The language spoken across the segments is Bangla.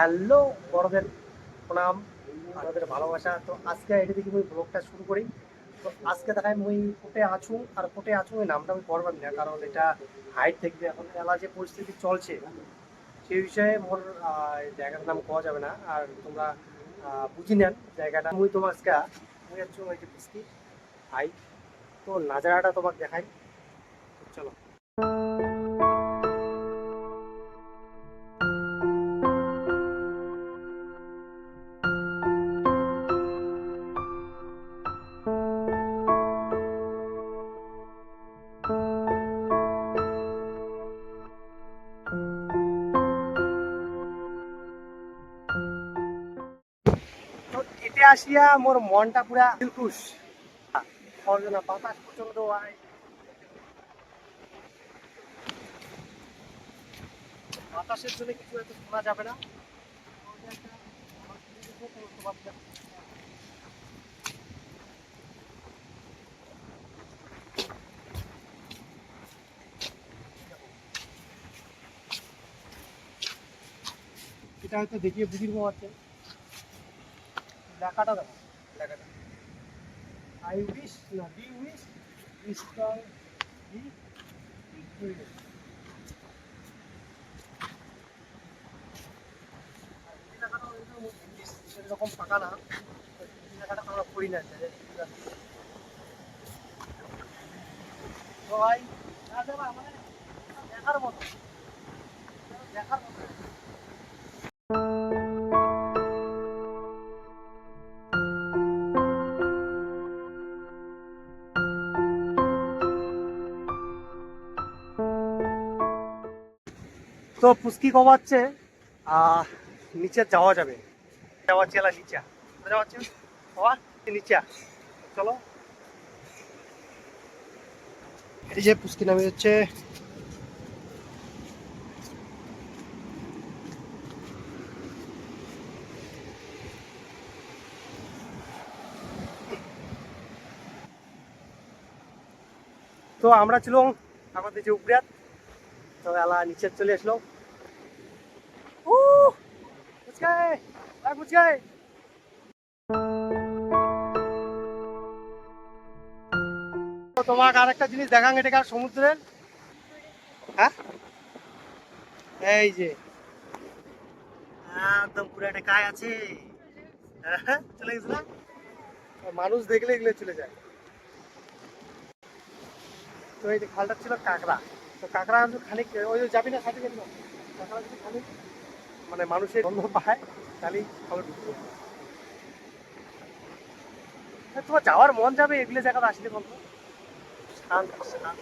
হ্যালো বড়দের প্রণাম আমাদের ভালোবাসা। তো আজকে এটা থেকে আমি ব্লগটা শুরু করি। তো আজকে দেখাই মুই কোটে আছু, আর কোটে আছু ওই নামটা আমি করবার না, কারণ এটা হাইট দেখবে, এখন এলা যে পরিস্থিতি চলছে সেই বিষয়ে মোর জায়গাটার নাম পাওয়া যাবে না, আর তোমরা বুঝি নেন জায়গাটা। মুই তোমার আজকে মুই আছো ওই যে পুস্কি হাই তো নাজারাটা তোমাকে দেখাই। চলো। এতে আসিয়া মোর মনটা পুরা দিলখুশ। সর্জনা বাতাস প্রচণ্ড আয় বাতাসের জন্য কিছু এত শোনা যাবে না। এটা হয়তো দেখিয়ে বুঝির পারছে লেখাটা দেখো, লেখাটা। আই উইশ না বি উইশ বি সেরকম পাকা না। লেখাটা আমরা না না মানে দেখার মতো। দেখার মতো। তো পুস্কি কমাচ্ছে নিচে যাওয়া যাবে। যাওয়া চেলা নিচে। যাওয়া বাবা নিচে চলো। এই যে পুস্কি নামে হচ্ছে তো আমরা ছিলাম আমাদের যে উপরিয়াত তো এলা নিচে চলে আসলো। বুঝকাই আর বুঝকাই তো তোমাকে আর একটা জিনিস দেখাং এটা সমুদ্রের। হ্যাঁ? এই যে। একদম পুরো একটা কায় আছে। হ্যাঁ, চলে গেছে মানুষ দেখলে এগুলো চলে যায়। তো এই যে খালটা ছিল কাঁকড়া। তো কাঁকড়া খানিক ওই যাবি না সাথে কাঁকড়া খানিক? মানে মানুষের গন্ধ পায় তাহলেই খাবার ঢুকবে হ্যাঁ, তোমার যাওয়ার মন যাবে এগুলো জায়গাতে আসলে বলতো শান্ত শান্ত।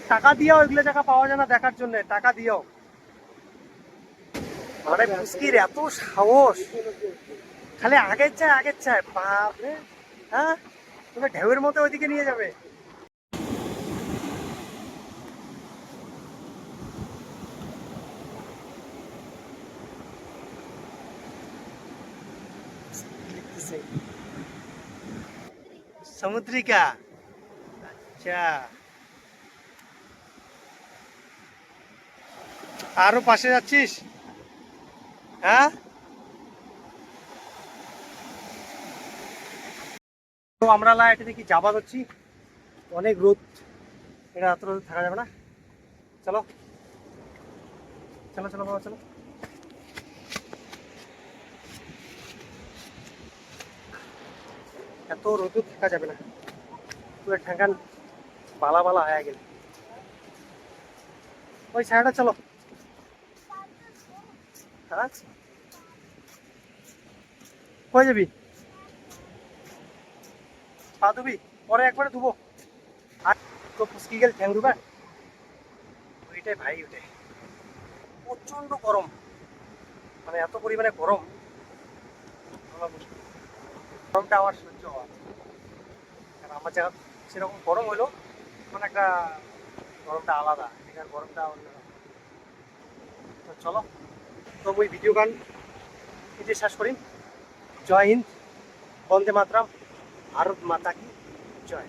টাকা দিয়েও এগুলো জায়গা পাওয়া যায় না দেখার জন্য। টাকা দিয়েও। মানে মুস্কির এত সাহস। খালি আগের চায় আগের চায়। বাপরে। হ্যাঁ? তুমি ঢেউয়ের মতো ওইদিকে নিয়ে যাবে। সমুদ্রিকা। আচ্ছা। আরও পাশে যাচ্ছিস? হ্যাঁ? তো আমরা লা এটা দেখি যাবা হচ্ছি অনেক রোদ। এটা এত রোদ থাকা যাবে না। চলো। চলো চলো, বাবা, চলো। এত রোদ থাকা যাবে না। পুরো ঠেঙ্গান বালা বালা হয়ে গেল। ওই সাইডটা চলো। হ্যাঁ যাবি। পা ধুবি, পরে একবারে ধুবো। আর তো ফুসকি গেল ঠ্যাং ধুবে? ওইটাই ভাই, ওইটাই। প্রচণ্ড গরম। মানে এত পরিমাণে গরম। গরমটা আমার সহ্য হওয়া কারণ আমার জায়গা সেরকম গরম হলো মানে একটা গরমটা আলাদা। এখানে গরমটা অন্য তো চলো। তো এই ভিডিও গান এটি শেষ করি। জয় হিন্দ, বন্দে মাতরাম, ভারত মাতা কি জয়।